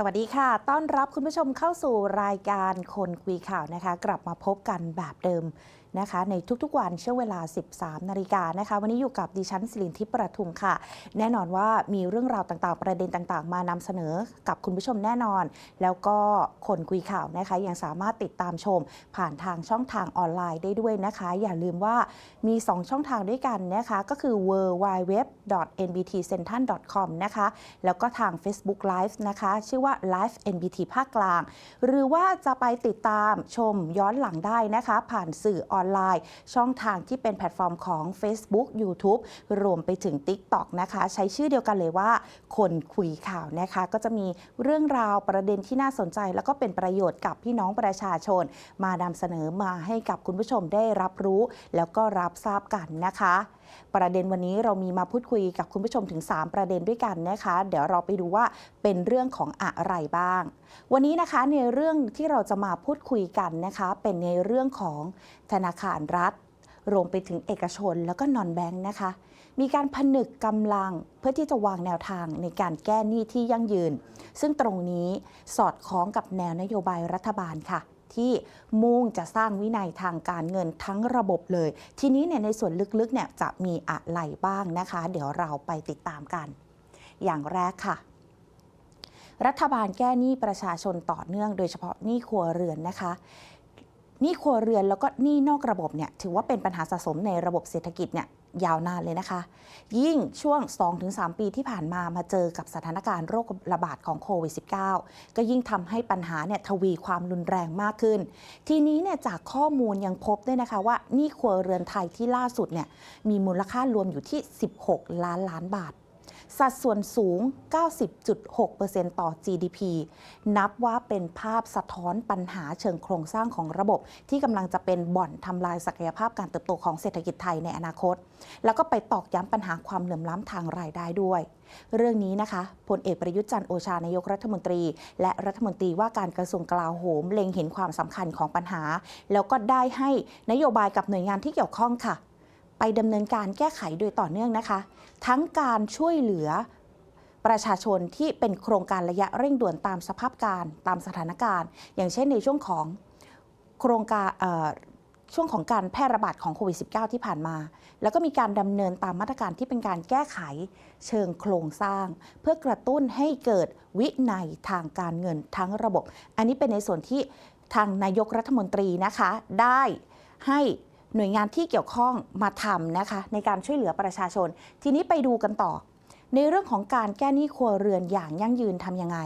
สวัสดีค่ะ ต้อนรับคุณผู้ชมเข้าสู่รายการคนคุยข่าวนะคะ กลับมาพบกันแบบเดิมนะคะในทุกๆวันช่วงเวลา 13 นาฬิกานะคะ วันนี้อยู่กับดิฉันสิรินทิพย์ประทุมค่ะ แน่นอนว่ามีเรื่องราวต่างๆ ประเด็นต่างๆ มานำเสนอกับคุณผู้ชมแน่นอน แล้วก็คนคุยข่าวนะคะยังสามารถติดตามชม ผ่านทางช่องทางออนไลน์ได้ด้วยนะคะ อย่าลืมว่ามี 2 ช่องทางด้วยกันนะคะก็คือ w w w n b t c e n t r a l c o m นะคะแล้วก็ทาง Facebook Live นะคะชื่อว่า Live NBT ภาคกลาง หรือว่าจะไปติดตามชมย้อนหลังได้นะคะ ผ่านสื่อออนไลน์ ช่องทางที่เป็นแพลตฟอร์มของ Facebook YouTube รวมไปถึง TikTok นะคะ ใช้ชื่อเดียวกันเลยว่า คนคุยข่าวนะคะ ก็จะมีเรื่องราวประเด็นที่น่าสนใจ แล้วก็เป็นประโยชน์กับพี่น้องประชาชน มานำเสนอมาให้กับคุณผู้ชมได้รับรู้ แล้วก็รับทราบกันนะคะ ประเด็นวันนี้เรามีมาพูดคุยกับคุณผู้ชมถึง 3 ประเด็นด้วยกันนะคะ เดี๋ยวเราไปดูว่าเป็นเรื่องของอะไรบ้าง วันนี้นะคะในเรื่องที่เราจะมาพูดคุยกันนะคะ เป็นในเรื่องของธนาคารรัฐรวมไปถึงเอกชนแล้วก็นอนแบงค์นะคะ มีการผนึกกำลังเพื่อที่จะวางแนวทางในการแก้หนี้ที่ยั่งยืน ซึ่งตรงนี้สอดคล้องกับแนวนโยบายรัฐบาลค่ะ ที่มุ่งจะสร้างวินัยทางการเงินทั้งระบบเลย ทีนี้เนี่ยในส่วนลึกๆเนี่ยจะมีอะไรบ้างนะคะ เดี๋ยวเราไปติดตามกัน อย่างแรกค่ะรัฐบาลแก้หนี้ประชาชนต่อเนื่องโดยเฉพาะหนี้ครัวเรือนนะคะ นี้ครัวเรือนแล้วก็หนี้นอกระบบเนี่ยถือว่าเป็นปัญหาสะสมในระบบเศรษฐกิจเนี่ยยาวนานเลยนะคะ ยิ่งช่วง 2-3 ปีที่ผ่านมามาเจอกับสถานการณ์โรคระบาดของโควิด -19 ก็ยิ่งทำให้ปัญหาเนี่ยทวีความรุนแรงมากขึ้น ทีนี้เนี่ยจากข้อมูลยังพบด้วยนะคะว่านี้ครัวเรือนไทยที่ล่าสุดเนี่ยมีมูลค่ารวมอยู่ที่ 16 ล้านล้านบาท สัดส่วนสูง 90.6%ต่อ GDP นับว่าเป็นภาพสะท้อนปัญหาเชิงโครงสร้างของระบบ ที่กำลังจะเป็นบ่อนทำลายศักยภาพการเติบโตของเศรษฐกิจไทยในอนาคต แล้วก็ไปตอกย้ำปัญหาความเหลื่อมล้ำทางรายได้ด้วย เรื่องนี้นะคะพลเอกประยุทธ์จันโอชานายกรัฐมนตรี และรัฐมนตรีว่าการกระทรวงกลาโหม เล็งเห็นความสำคัญของปัญหา แล้วก็ได้ให้นโยบายกับหน่วยงานที่เกี่ยวข้องค่ะ ไปดำเนินการแก้ไขโดยต่อเนื่องนะคะ ทั้งการช่วยเหลือประชาชนที่เป็นโครงการระยะเร่งด่วนตามสภาพการตามสถานการณ์ อย่างเช่นในช่วงของโครงการช่วงของการแพร่ระบาดของโควิด -19 ที่ผ่านมา แล้วก็มีการดำเนินตามมาตรการที่เป็นการแก้ไขเชิงโครงสร้าง เพื่อกระตุ้นให้เกิดวินัยทางการเงินทั้งระบบ อันนี้เป็นในส่วนที่ทางนายกรัฐมนตรีนะคะ ได้ให้ หน่วยงานที่เกี่ยวข้องมาทำนะคะ ในการช่วยเหลือประชาชน ทีนี้ไปดูกันต่อ ในเรื่องของการแก้หนี้ครัวเรือนอย่างยั่งยืนทำยังไง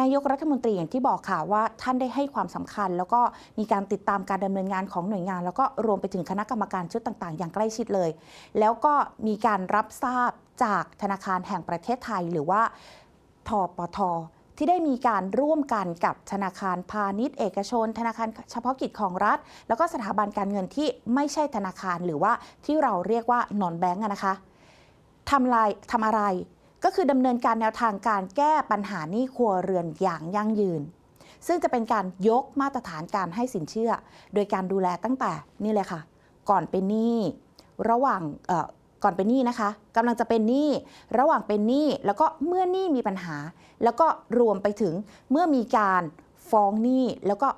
นายกรัฐมนตรีอย่างที่บอกค่ะว่าท่านได้ให้ความสำคัญ แล้วก็มีการติดตามการดำเนินงานของหน่วยงาน แล้วก็รวมไปถึงคณะกรรมการชุดต่างๆ อย่างใกล้ชิดเลย แล้วก็มีการรับทราบจากธนาคารแห่งประเทศไทยหรือว่าทปท ที่ได้มีการร่วมกันกับธนาคารพาณิชย์เอกชน ธนาคารเฉพาะกิจของรัฐ แล้วก็สถาบันการเงินที่ไม่ใช่ธนาคารหรือว่าที่เราเรียกว่านอนแบงก์นะคะทำลายทำอะไรก็คือดำเนินการแนวทางการแก้ปัญหาหนี้ครัวเรือนอย่างยั่งยืน ซึ่งจะเป็นการยกมาตรฐานการให้สินเชื่อ โดยการดูแลตั้งแต่นี่เลยค่ะ ก่อนเป็นหนี้ระหว่างเก่อนเป็นหนี้นะคะกำลังจะเป็นหนี้ระหว่างเป็นหนี้แล้วก็เมื่อหนี้มีปัญหา แล้วก็รวมไปถึงเมื่อมีการฟ้องหนี้แล้วก็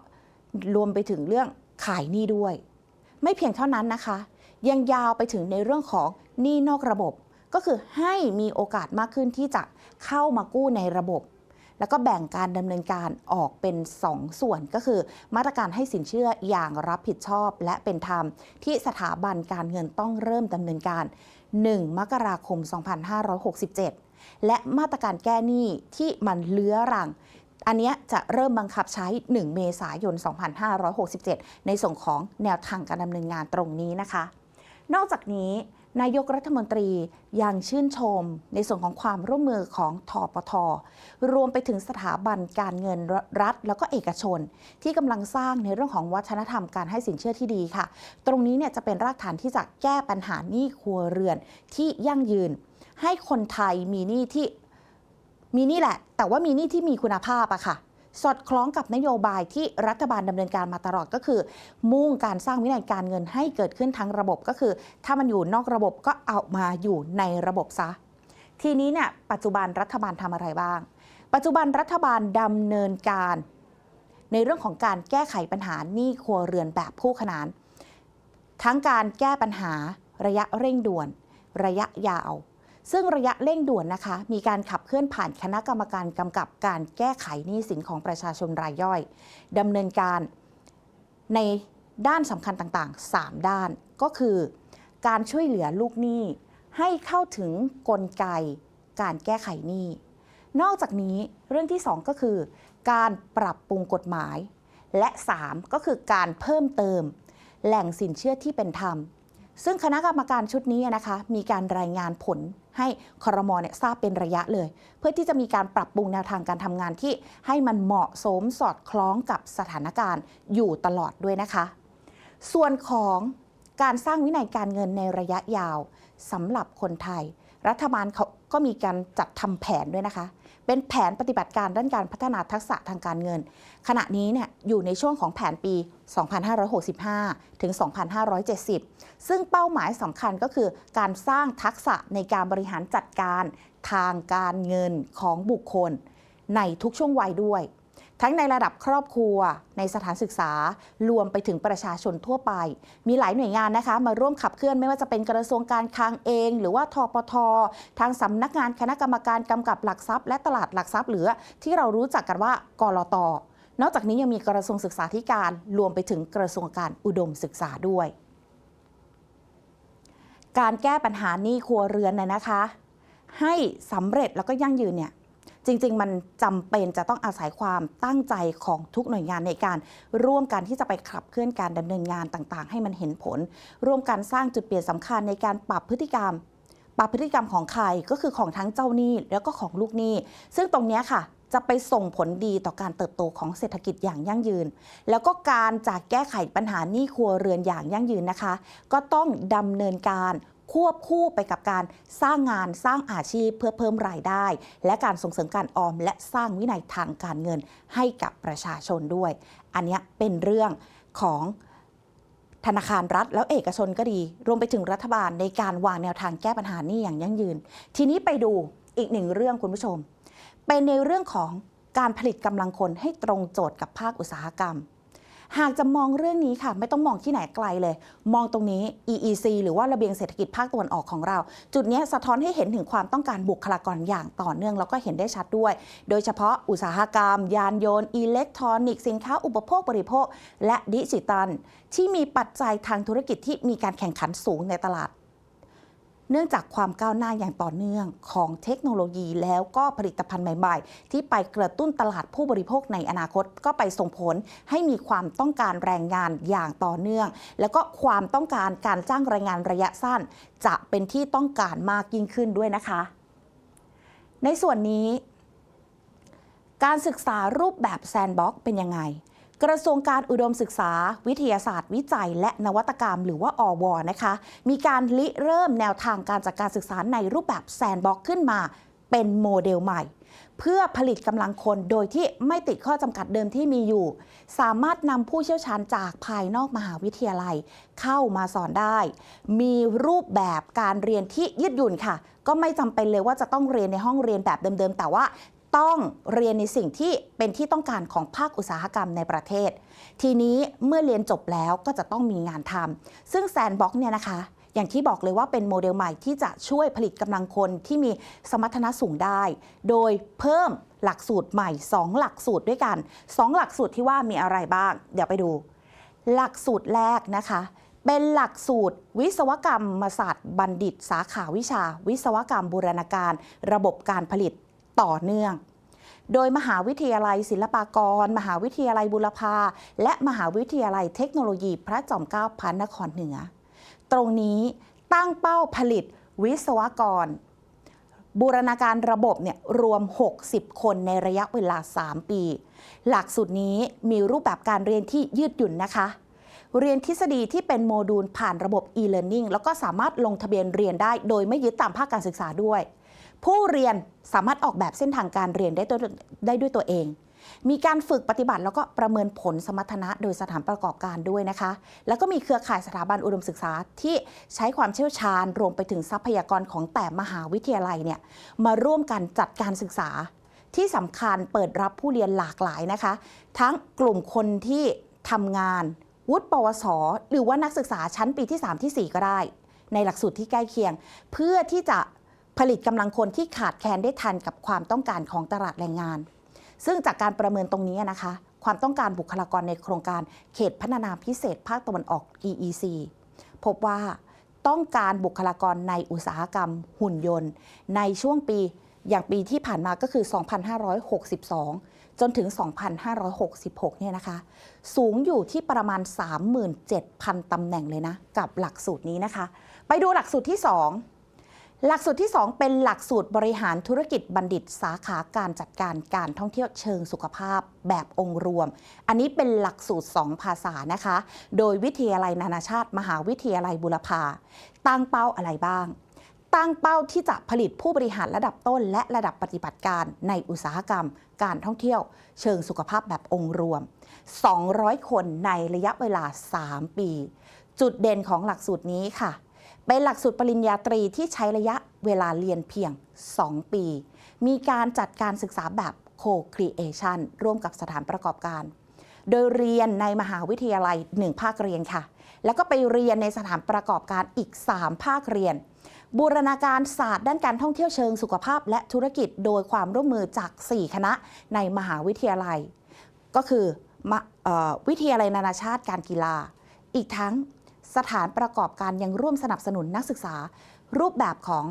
รวมไปถึงเรื่องขายหนี้ด้วย ไม่เพียงเท่านั้นนะคะ ยังยาวไปถึงในเรื่องของหนี้นอกระบบ ก็คือให้มีโอกาสมากขึ้นที่จะเข้ามากู้ในระบบ แล้วก็แบ่งการดำเนินการออกเป็น 2 ส่วนก็คือ มาตรการให้สินเชื่ออย่างรับผิดชอบและเป็นธรรม ที่สถาบันการเงินต้องเริ่มดำเนินการ 1 มกราคม 2567 และมาตรการแก้หนี้ที่มันเลื้อรังอันนี้จะเริ่มบังคับใช้ 1 เมษายน 2567 ในส่วนของแนวทางการดำเนินงานตรงนี้นะคะ นอกจากนี้ นายกรัฐมนตรียังชื่นชมในส่วนของความร่วมมือของทปทรวมไปถึงสถาบันการเงินรัฐ แล้วก็เอกชน ที่กำลังสร้างในเรื่องของวัฒนธรรมการให้สินเชื่อที่ดีค่ะ ตรงนี้เนี่ยจะเป็นรากฐานที่จะแก้ปัญหาหนี้ครัวเรือนที่ยั่งยืน ให้คนไทยมีหนี้ที่มีนี่แหละ แต่ว่ามีนี่ที่มีคุณภาพอะค่ะ สอดคล้องกับนโยบายที่รัฐบาลดำเนินการมาตลอดก็คือ มุ่งการสร้างวินัยการเงินให้เกิดขึ้นทั้งระบบก็คือ ถ้ามันอยู่นอกระบบก็เอามาอยู่ในระบบซะ ทีนี้เนี่ยปัจจุบันรัฐบาลทำอะไรบ้าง ปัจจุบันรัฐบาลดำเนินการ ในเรื่องของการแก้ไขปัญหาหนี้ครัวเรือนแบบคู่ขนาน ทั้งการแก้ปัญหาระยะเร่งด่วน ระยะยาว ซึ่งระยะเร่งด่วนนะคะ มีการขับเคลื่อนผ่านคณะกรรมการกำกับการแก้ไขหนี้สินของประชาชนรายย่อยดำเนินการในด้านสำคัญต่างๆ 3 ด้านก็คือ การช่วยเหลือลูกหนี้ ให้เข้าถึงกลไก การแก้ไขหนี้ นอกจากนี้เรื่องที่ 2 ก็คือ การปรับปรุงกฎหมาย และ 3 ก็คือการเพิ่มเติม แหล่งสินเชื่อที่เป็นธรรม ซึ่งคณะกรรมการชุดนี้นะคะ มีการรายงานผล ให้ครมเนี่ยทราบเป็นระยะเลย เพื่อที่จะมีการปรับปรุงแนวทางการทำงานที่ให้มันเหมาะสมสอดคล้องกับสถานการณ์อยู่ตลอดด้วยนะคะ ส่วนของการสร้างวินัยการเงินในระยะยาวสำหรับคนไทย รัฐบาลเขา ก็มีการจัดทำแผนด้วยนะคะ เป็นแผนปฏิบัติการด้านการพัฒนาทักษะทางการเงิน ขณะนี้เนี่ยอยู่ในช่วงของแผนปี 2565 ถึง 2570 ซึ่งเป้าหมายสำคัญก็คือการสร้างทักษะในการบริหารจัดการทางการเงินของบุคคล ในทุกช่วงวัยด้วย ทั้งในระดับครอบครัว ในสถานศึกษารวมไปถึงประชาชนทั่วไป มีหลายหน่วยงานนะคะ มาร่วมขับเคลื่อนไม่ว่าจะเป็นกระทรวงการคลังเอง หรือว่าทปท ทางสำนักงานคณะกรรมการกำกับหลักทรัพย์ และตลาดหลักทรัพย์หรือที่เรารู้จักกันว่ากรตนอกจากนี้ยังมีกระทรวงศึกษาธิการรวมไปถึงกระทรวงการอุดมศึกษาด้วย การแก้ปัญหาหนี้ครัวเรือนน่ยนะคะ ให้สำเร็จแล้วก็ยั่งยืนเนี่ย จริง ๆ มันจำเป็นจะต้องอาศัยความตั้งใจของทุกหน่วยงานในการร่วมกันที่จะไปขับเคลื่อนการดำเนินงานต่างๆ ให้มันเห็นผล ร่วมกันสร้างจุดเปลี่ยนสำคัญในการปรับพฤติกรรมปรับพฤติกรรมของใครก็คือของทั้งเจ้าหนี้แล้วก็ของลูกหนี้ ซึ่งตรงนี้ค่ะ จะไปส่งผลดีต่อการเติบโตของเศรษฐกิจอย่างยั่งยืน แล้วก็การจากแก้ไขปัญหาหนี้ครัวเรือนอย่างยั่งยืนนะคะ ก็ต้องดำเนินการ ควบคู่ไปกับการสร้างงานสร้างอาชีพเพื่อเพิ่มรายได้ และการส่งเสริมการออม และสร้างวินัยทางการเงินให้กับประชาชนด้วย อันนี้เป็นเรื่องของธนาคารรัฐแล้วเอกชนก็ดี รวมไปถึงรัฐบาลในการวางแนวทางแก้ปัญหานี้อย่างยั่งยืน ทีนี้ไปดูอีกหนึ่งเรื่องคุณผู้ชม เป็นในเรื่องของการผลิตกำลังคนให้ตรงโจทย์กับภาคอุตสาหกรรม หากจะมองเรื่องนี้ค่ะ ไม่ต้องมองที่ไหนไกลเลย มองตรงนี้ EEC หรือว่าระเบียงเศรษฐกิจภาคตะวันออกของเรา จุดนี้สะท้อนให้เห็นถึงความต้องการบุคลากรอย่างต่อเนื่องแล้วก็เห็นได้ชัดด้วย โดยเฉพาะอุตสาหกรรม ยานยนต์อิเล็กทรอนิกส์สินค้าอุปโภคบริโภค และดิจิตัล ที่มีปัจจัยทางธุรกิจที่มีการแข่งขันสูงในตลาด เนื่องจากความก้าวหน้าอย่างต่อเนื่องของเทคโนโลยีแล้วก็ผลิตภัณฑ์ใหม่ ๆ ที่ไปกระตุ้นตลาดผู้บริโภคในอนาคตก็ไปส่งผลให้มีความต้องการแรงงานอย่างต่อเนื่อง แล้วก็ความต้องการการจ้างแรงงานระยะสั้น จะเป็นที่ต้องการมากยิ่งขึ้นด้วยนะคะ ในส่วนนี้ การศึกษารูปแบบแซนด์บ็อกเป็นยังไง กระทรวงการอุดมศึกษา วิทยาศาสตร์ วิจัย และนวัตกรรม หรือว่าอวนะคะ มีการริเริ่มแนวทางการจัดการศึกษาในรูปแบบแซนด์บ็อกขึ้นมา เป็นโมเดลใหม่ เพื่อผลิตกำลังคนโดยที่ไม่ติดข้อจำกัดเดิมที่มีอยู่ สามารถนำผู้เชี่ยวชาญจากภายนอกมหาวิทยาลัย เข้ามาสอนได้ มีรูปแบบการเรียนที่ยืดหยุ่นค่ะ ก็ไม่จำเป็นเลยว่าจะต้องเรียนในห้องเรียนแบบเดิมๆ แต่ว่า ต้องเรียนในสิ่งที่เป็นที่ต้องการของภาคอุตสาหกรรมในประเทศ ทีนี้เมื่อเรียนจบแล้วก็จะต้องมีงานทำซึ่งแซนบ็อกเนี่ยนะคะอย่างที่บอกเลยว่าเป็นโมเดลใหม่ที่จะช่วยผลิตกำลังคนที่มีสมรรถนะสูงได้ โดยเพิ่มหลักสูตรใหม่ 2 หลักสูตรด้วยกัน 2 หลักสูตรที่ว่ามีอะไรบ้าง เดี๋ยวไปดู หลักสูตรแรกนะคะ เป็นหลักสูตร วิศวกรรมศาสตร์บัณฑิต สาขาวิชา วิศวกรรมบูรณาการ ระบบการผลิต ต่อเนื่อง โดยมหาวิทยาลัยศิลปากร มหาวิทยาลัยบุรพา และมหาวิทยาลัยเทคโนโลยีพระจอมเกล้าพระนครเหนือ ตรงนี้ตั้งเป้าผลิตวิศวกร บูรณาการระบบเนี่ยรวม 60 คนในระยะเวลา 3 ปี หลักสูตรนี้มีรูปแบบการเรียนที่ยืดหยุ่นนะคะเรียนทฤษฎีที่เป็นโมดูลผ่านระบบ e-learning แล้วก็สามารถลงทะเบียนเรียนได้โดยไม่ยึดตามภาคการศึกษาด้วย ผู้เรียนสามารถออกแบบเส้นทางการเรียนได้ด้วได้ด้วยตัวเอง มีการฝึกปฏิบัติแล้วก็ประเมินผลสมรรถนะโดยสถานประกอบการด้วยนะคะ แล้วก็มีเครือข่ายสถาบันอุดมศึกษาที่ใช้ความเชี่ยวชาญ รวมไปถึงทรัพยากรของแต่มหาวิทยาลัยเนี่ยมาร่วมกันจัดการศึกษา ที่สำคัญเปิดรับผู้เรียนหลากหลายนะคะ ทั้งกลุ่มคนที่ทำงานวุฒิปวส หรือว่านักศึกษาชั้นปีที่ 3 ทีสี่4 ก็ได้ ในหลักสูตรที่ใกล้เคียง เพื่อที่จะ ผลิตกำลังคนที่ขาดแคลนได้ทันกับความต้องการของตลาดแรงงาน ซึ่งจากการประเมินตรงนี้นะคะ ความต้องการบุคลากรในโครงการเขตพัฒนาพิเศษภาคตะวันออก EEC พบว่าต้องการบุคลากรในอุตสาหกรรมหุ่นยนต์ ในช่วงปีอย่างปีที่ผ่านมาก็คือ 2562 จนถึง 2566 เนี่ยนะคะ สูงอยู่ที่ประมาณ 37,000 ตำแหน่งเลยนะ กับหลักสูตรนี้นะคะ ไปดูหลักสูตรที่ 2 หลักสูตรที่ 2 เป็นหลักสูตรบริหารธุรกิจบัณฑิตสาขาการจัดการการท่องเที่ยวเชิงสุขภาพแบบองค์รวม อันนี้เป็นหลักสูตร 2 ภาษานะคะ โดยวิทยาลัยนานาชาติ มหาวิทยาลัยบุรพาตั้งเป้าอะไรบ้าง ตั้งเป้าที่จะผลิตผู้บริหารระดับต้น และระดับปฏิบัติการในอุตสาหกรรม การท่องเที่ยวเชิงสุขภาพแบบองค์รวม 200 คนในระยะเวลา 3 ปี จุดเด่นของหลักสูตรนี้ค่ะ เป็นหลักสูตรปริญญาตรีที่ใช้ระยะเวลาเรียนเพียง 2 ปี มีการจัดการศึกษาแบบ co-creation ร่วมกับสถานประกอบการ โดยเรียนในมหาวิทยาลัย 1 ภาคเรียนค่ะ แล้วก็ไปเรียนในสถานประกอบการอีก 3 ภาคเรียน บูรณาการศาสตร์ด้านการท่องเที่ยวเชิงสุขภาพและธุรกิจโดยความร่วมมือจาก 4 คณะในมหาวิทยาลัย ก็คืออวิทยาลัยนานาชาติการกีฬา อีกทั้ง สถานประกอบการยังร่วมสนับสนุนนักศึกษา รูปแบบของ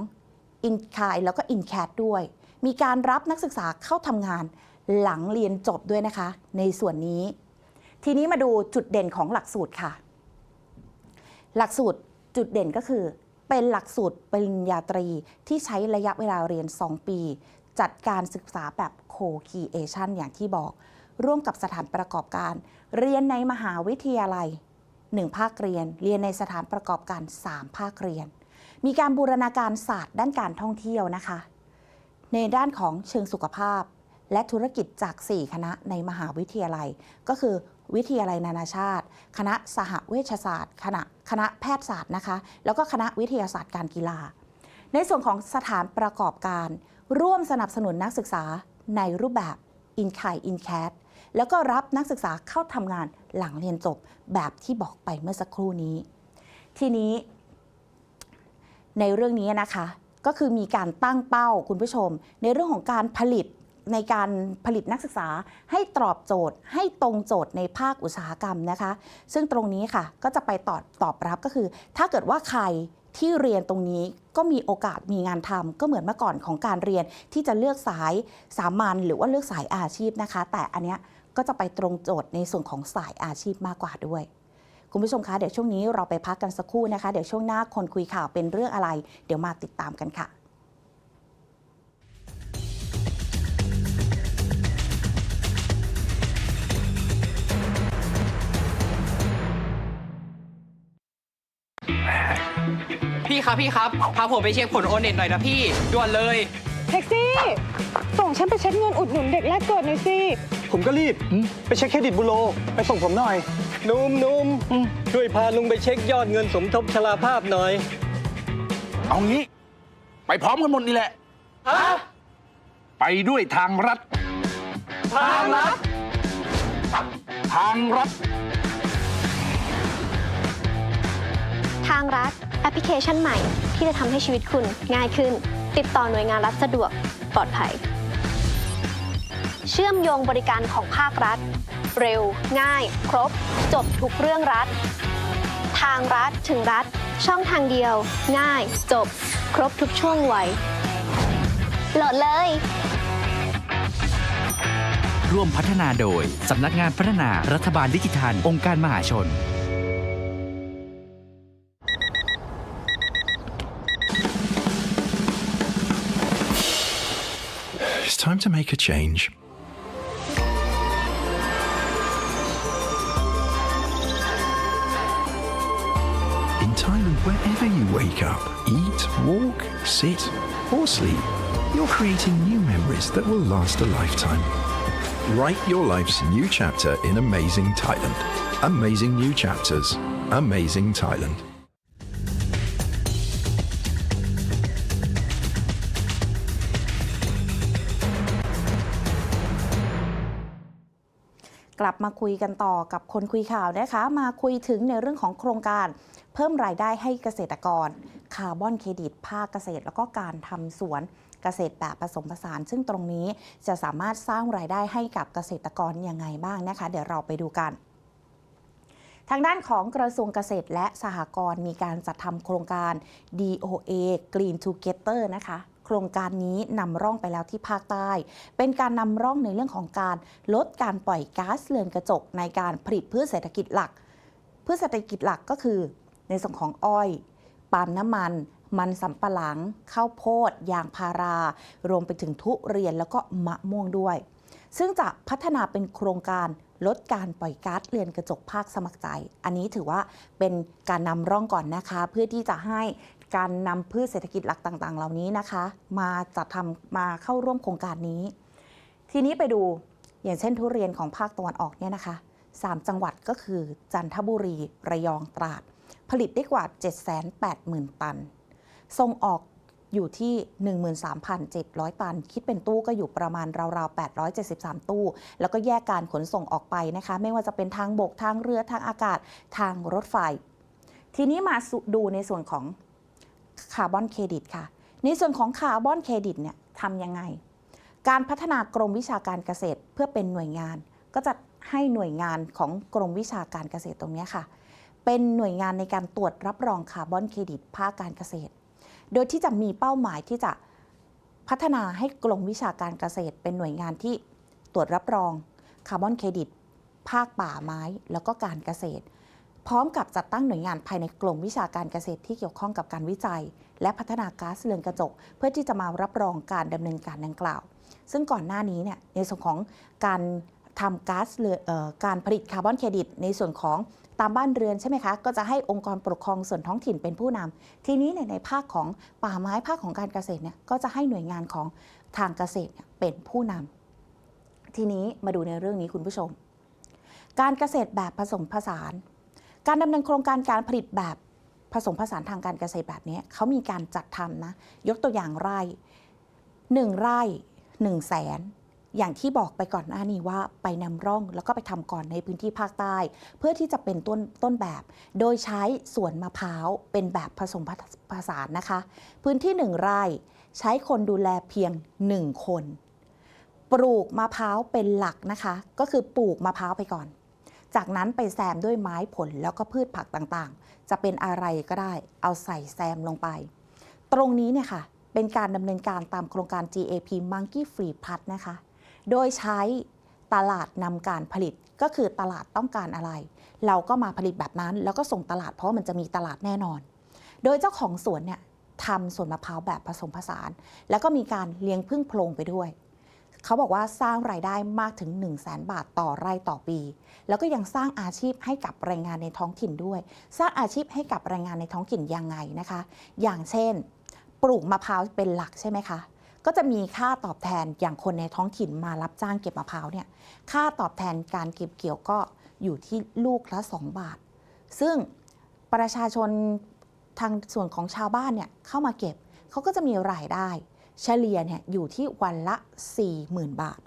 อินคายแล้วก็อินแคดด้วย มีการรับนักศึกษาเข้าทำงานหลังเรียนจบด้วยนะคะ ในส่วนนี้ ทีนี้มาดูจุดเด่นของหลักสูตรค่ะ หลักสูตรจุดเด่นก็คือ เป็นหลักสูตรปริญญาตรีที่ใช้ระยะเวลาเรียน 2 ปี จัดการศึกษาแบบ co-creation อย่างที่บอก ร่วมกับสถานประกอบการ เรียนในมหาวิทยาลัย 1 ภาคเรียน เรียนในสถานประกอบการ 3 ภาคเรียน มีการบูรณาการศาสตร์ด้านการท่องเที่ยวนะคะ ในด้านของเชิงสุขภาพ และธุรกิจจาก 4 คณะในมหาวิทยาลัย ก็คือวิทยาลัยนานาชาติ คณะสหเวชศาสตร์ คณะคณะแพทยศาสตร์นะคะ แล้วก็คณะวิทยาศาสตร์การกีฬา ในส่วนของสถานประกอบการ ร่วมสนับสนุนนักศึกษาในรูปแบบ in k a i in c a t แล้วก็รับนักศึกษาเข้าทำงานหลังเรียนจบแบบที่บอกไปเมื่อสักครู่นี้ ทีนี้ ในเรื่องนี้นะคะ ก็คือมีการตั้งเป้าคุณผู้ชม ในเรื่องของการผลิตในการผลิตนักศึกษาให้ตอบโจทย์ ให้ตรงโจทย์ในภาคอุตสาหกรรมนะคะ ซึ่งตรงนี้ค่ะก็จะไปตอบตอบรับก็คือ ถ้าเกิดว่าใครที่เรียนตรงนี้ก็มีโอกาสมีงานทำก็เหมือนเมื่อก่อนของการเรียนที่จะเลือกสายสามัญหรือว่าเลือกสายอาชีพนะคะ แต่อันเนี้ย ก็จะไปตรงโจทย์ในส่วนของสายอาชีพมากกว่าด้วย คุณผู้ชมคะเดี๋ยวช่วงนี้เราไปพักกันสักครู่นะคะ เดี๋ยวช่วงหน้าคนคุยข่าวเป็นเรื่องอะไร เดี๋ยวมาติดตามกันค่ะพี่ครับพี่ครับพาผมไปเช็คผลโอนเน็ตหน่อยนะพี่ด่วนเลย แท็กซี่ ส่งฉันไปเช็คเงินอุดหนุนเด็กแรกเกิดหน่อยสิ ผมก็รีบ ไปเช็คเครดิตบูโร ไปส่งผมหน่อย นุ่มนุ่มช่วยพาลุงไปเช็คยอดเงินสมทบชราภาพหน่อย เอางี้ ไปพร้อมกันหมดนี่แหละไปด้วยทางรัฐ ทางรัฐ ทางรัฐ ทางรัฐแอปพลิเคชันใหม่ที่จะทำให้ชีวิตคุณง่ายขึ้น ติดต่อหน่วยงานรัฐสะดวกปลอดภัย เชื่อมโยงบริการของภาครัฐ เร็ว ง่าย ครบ จบทุกเรื่องรัฐ ทางรัฐถึงรัฐ ช่องทางเดียว ง่าย จบ ครบทุกช่วงวัยโหลดเลย ร่วมพัฒนาโดย สำนักงานพัฒนารัฐบาลดิจิทัล องค์การมหาชน time to make a change. In Thailand, wherever you wake up, eat, walk, sit, or sleep, you're creating new memories that will last a lifetime. Write your life's new chapter in amazing Thailand. Amazing new chapters. Amazing Thailand. ลับมาคุยกันต่อกับคนคุยข่าวนะคะ มาคุยถึงในเรื่องของโครงการ เพิ่มรายได้ให้เกษตรกร คาร์บอนเครดิต ภาคเกษตร แล้วก็การทำสวนเกษตรแบบผสมผสาน ซึ่งตรงนี้จะสามารถสร้างรายได้ให้กับเกษตรกรยังไงบ้างนะคะ เดี๋ยวเราไปดูกันทางด้านของกระทรวงเกษตรและสหกรณ์มีการจัดทำโครงการ DOA Green Together นะคะ โครงการนี้นำร่องไปแล้วที่ภาคใต้ เป็นการนำร่องในเรื่องของการลดการปล่อยก๊าซเรือนกระจกในการผลิตพืชเศรษฐกิจหลักพืชเศรษฐกิจหลักก็คือ ในส่วนของอ้อยปาล์มน้ำมัน มันสำปะหลัง ข้าวโพด ยางพารา รวมไปถึงทุเรียนแล้วก็มะม่วงด้วย ซึ่งจะพัฒนาเป็นโครงการลดการปล่อยก๊าซเรือนกระจกภาคสมัครใจ อันนี้ถือว่าเป็นการนำร่องก่อนนะคะ เพื่อที่จะให้ การนำพืชเศรษฐกิจหลักต่าง ๆ เหล่านี้นะคะ มาจัดทำมาเข้าร่วมโครงการนี้ ทีนี้ไปดูอย่างเช่นทุเรียนของภาคตะวันออกเนี่ยนะคะ 3 จังหวัดก็คือจันทบุรี ระยองตราด ผลิตได้กว่า 780,000 ตัน ส่งออกอยู่ที่ 13,700 ตัน คิดเป็นตู้ก็อยู่ประมาณราวๆ 873 ตู้ แล้วก็แยกการขนส่งออกไปนะคะ ไม่ว่าจะเป็นทางบก ทางเรือ ทางอากาศ ทางรถไฟ ทีนี้มาดูในส่วนของ คาร์บอนเครดิตค่ะ ในส่วนของคาร์บอนเครดิตเนี่ยทำยังไง การพัฒนากรมวิชาการเกษตรเพื่อเป็นหน่วยงาน ก็จะให้หน่วยงานของกรมวิชาการเกษตรตรงนี้ค่ะ เป็นหน่วยงานในการตรวจรับรองคาร์บอนเครดิตภาคการเกษตร โดยที่จะมีเป้าหมายที่จะพัฒนาให้กรมวิชาการเกษตร เป็นหน่วยงานที่ตรวจรับรองคาร์บอนเครดิตภาคป่าไม้แล้วก็การเกษตร พร้อมกับจัดตั้งหน่วยงานภายในกรมวิชาการเกษตรที่เกี่ยวข้องกับการวิจัย และพัฒนาก๊าซเรือนกระจก เพื่อที่จะมารับรองการดำเนินการดังกล่าว ซึ่งก่อนหน้านี้เนี่ยในส่วนของการทำก๊าซเรือนเอ่อการผลิตคาร์บอนเครดิต ในส่วนของตามบ้านเรือนใช่ไหมคะ ก็จะให้องค์กรปกครองส่วนท้องถิ่นเป็นผู้นำทีนี้เนี่ยในภาคของป่าไม้ภาคของการเกษตรเนี่ยก็จะให้หน่วยงานของทางเกษตรเนี่ยเป็นผู้นำทีนี้มาดูในเรื่องนี้คุณผู้ชม การเกษตรแบบผสมผสาน การดำเนินโครงการการผลิตแบบผสมผสานทางการเกษตรแบบนี้เขามีการจัดทำนะ ยกตัวอย่างไร่1ไร่1 0 0 0 0แสนอย่างที่บอกไปก่อนหน้านี้ว่าไปนำร่องแล้วก็ไปทำก่อนในพื้นที่ภาคใต้ เพื่อที่จะเป็นต้นต้นแบบ โดยใช้สวนมะพร้าวเป็นแบบผสมผสานนะคะ พื้นที่1ไร่ใช้คนดูแลเพียง1คน ปลูกมะพร้าวเป็นหลักนะคะ ก็คือปลูกมะพร้าวไปก่อน จากนั้นไปแซมด้วยไม้ผลแล้วก็พืชผักต่างๆ จะเป็นอะไรก็ได้ เอาใส่แซมลงไป ตรงนี้เนี่ยค่ะ เป็นการดำเนินการตามโครงการ GAP Monkey Free Plus นะคะ โดยใช้ตลาดนำการผลิตก็คือตลาดต้องการอะไร เราก็มาผลิตแบบนั้น แล้วก็ส่งตลาดเพราะมันจะมีตลาดแน่นอน โดยเจ้าของสวนเนี่ยทำสวนมะพร้าวแบบผสมผสาน แล้วก็มีการเลี้ยงพึ่งโพรงไปด้วย เขาบอกว่าสร้างรายได้มากถึง 1 0 0 0 0แบาทต่อไร่ต่อปี แล้วก็ยังสร้างอาชีพให้กับแรงงานในท้องถิ่นด้วย สร้างอาชีพให้กับแรงงานในท้องถิ่นยังไงนะคะ อย่างเช่น ปลูกมะพร้าวเป็นหลักใช่ไหมคะก็จะมีค่าตอบแทนอย่างคนในท้องถิ่นมารับจ้างเก็บมะพร้าวเนี่ยค่าตอบแทนการเก็บเกี่ยวก็อยู่ที่ลูกละ 2 บาท ซึ่งประชาชนทางส่วนของชาวบ้านเนี่ยเข้ามาเก็บเขาก็จะมีรายได้ เฉลี่ยเนี่ยอยู่ที่วันละ 40,000 บาท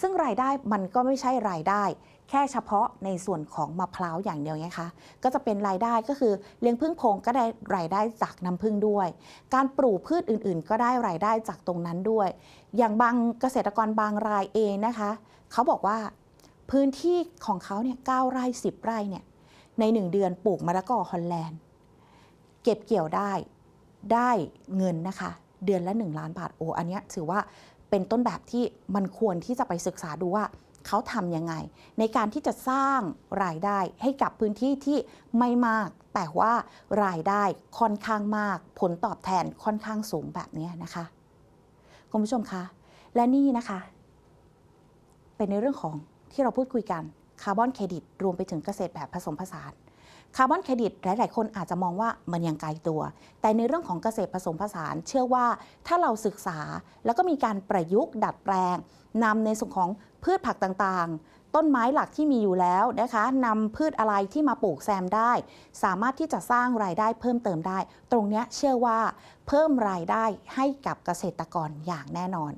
ซึ่งรายได้มันก็ไม่ใช่รายได้ แค่เฉพาะในส่วนของมะพร้าวอย่างเดียวไงคะก็จะเป็นรายได้ก็คือเลี้ยงพึ่งพงก็ได้รายได้จากน้ำพึ่งด้วย การปลูกพืชอื่นๆ ก็ได้รายได้จากตรงนั้นด้วย อย่างบางเกษตรกรบางรายเองนะคะเขาบอกว่าพื้นที่ของเขาเนี่ยเไร่10ไร่เนี่ยใน1เดือนปลูกมะละกอฮอลแลนด์ เก็บเกี่ยวได้ได้เงินนะคะ เดือนละ 1 ล้านบาทโออันนี้ถือว่าเป็นต้นแบบที่มันควรที่จะไปศึกษาดูว่าเขาทำยังไง ในการที่จะสร้างรายได้ให้กับพื้นที่ที่ไม่มาก แต่ว่ารายได้ค่อนข้างมาก ผลตอบแทนค่อนข้างสูงแบบนี้นะคะคุณผู้ชมคะ และนี่นะคะ เป็นในเรื่องของที่เราพูดคุยกันคาร์บอนเครดิตรวมไปถึงเกษตรแบบผสมผสาน คาร์บอนเครดิตหลาย ๆ คนอาจจะมองว่ามันยังไกลตัว แต่ในเรื่องของเกษตรผสมผสาน เชื่อว่าถ้าเราศึกษาแล้วก็มีการประยุกต์ดัดแปลงนำในส่วนของพืชผักต่างๆ ต้นไม้หลักที่มีอยู่แล้วนะคะนำพืชอะไรที่มาปลูกแซมได้ สามารถที่จะสร้างรายได้เพิ่มเติมได้ ตรงนี้เชื่อว่าเพิ่มรายได้ให้กับเกษตรกรอย่างแน่นอน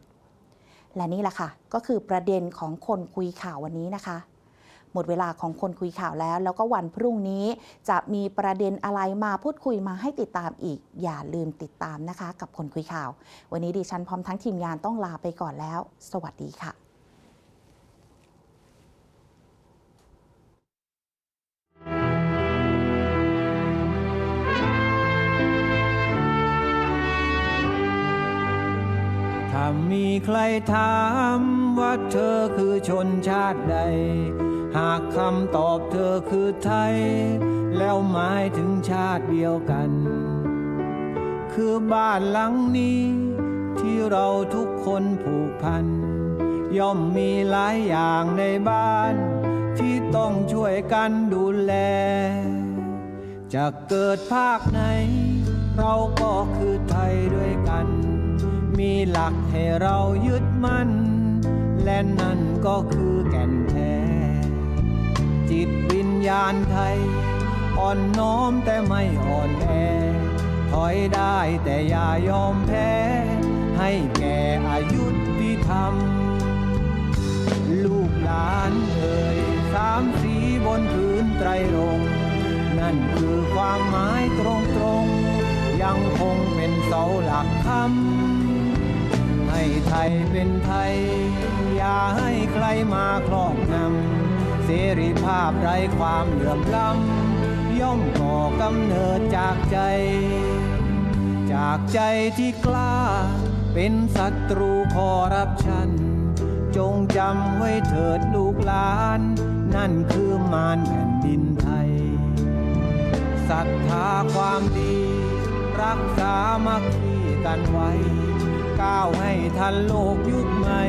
และนี่แหละค่ะ ก็คือประเด็นของคนคุยข่าววันนี้นะคะ หมดเวลาของคนคุยข่าวแล้ว แล้วก็วันพรุ่งนี้จะมีประเด็นอะไรมาพูดคุยมาให้ติดตามอีก อย่าลืมติดตามนะคะ กับคนคุยข่าว วันนี้ดิฉันพร้อมทั้งทีมงานต้องลาไปก่อนแล้ว สวัสดีค่ะถ้ามีใครถามว่าเธอคือชนชาติใดากคำตอบเธอคือไทย แล้วหมายถึงชาติเดียวกัน คือบ้านหลังนี้ ที่เราทุกคนผูกพัน ย่อมมีหลายอย่างในบ้าน ที่ต้องช่วยกันดูแล จะเกิดภาคไหน เราก็คือไทยด้วยกัน มีหลักให้เรายึดมั่น และนั่นก็คือแก่นแท้ จิตวิญญาณไทย อ่อนน้อมแต่ไม่อ่อนแอ ถอยได้แต่อย่ายอมแพ้ ให้แก่อายุที่ทำลูกหลานเอ่ยสามสีบนพื้นไตรรงนั่นคือความหมายตรงตรงยังคงเป็นเสาหลักคำให้ไทยเป็นไทย อย่าให้ใครมาครอบงำ เสรีภาพไร้ความเหลื่อมล้ำย่อมก่อกำเนิดจากใจ จากใจที่กล้า เป็นศัตรูคอร์รัปชัน จงจำไว้เถิดลูกหลาน นั่นคือมารแผ่นดินไทยศรัทธาความดี รักษามัคคีกันไว้ ก้าวให้ทันโลกยุคใหม่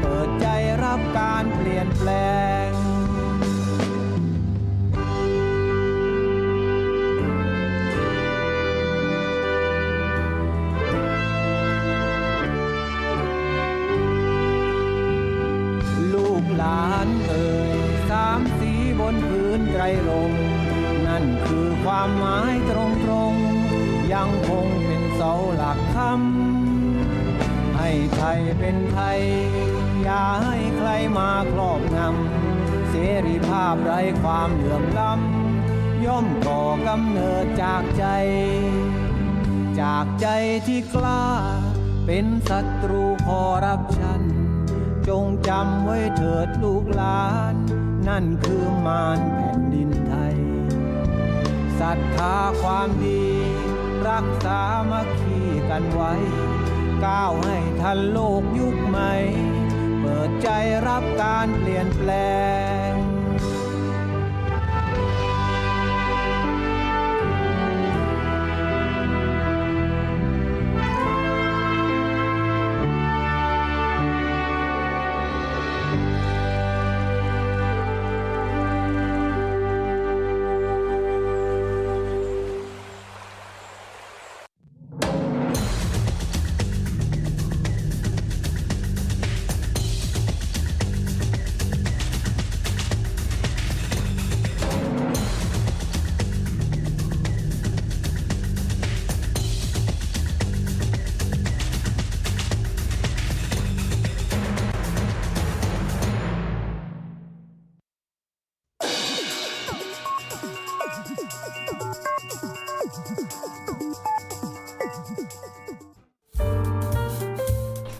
เปิดใจรับการเปลี่ยนแปลง หลานเอ่ยสามสีบนพื้นไตรรงนั่นคือความหมายตรงตรงยังคงเป็นเสาหลักคำให้ไทยเป็นไทย อย่าให้ใครมาครอบงำเสรีภาพไร้ความเหลื่อมล้ำย่อมก่อกำเนิดจากใจ จากใจที่กล้า เป็นศัตรูคอร์รัปชัน จงจำไว้เถิดลูกหลาน นั่นคือมารแผ่นดินไทยศรัทธาความดี รักษามัคคีกันไว้ ก้าวให้ทันโลกยุคใหม่ เปิดใจรับการเปลี่ยนแปลง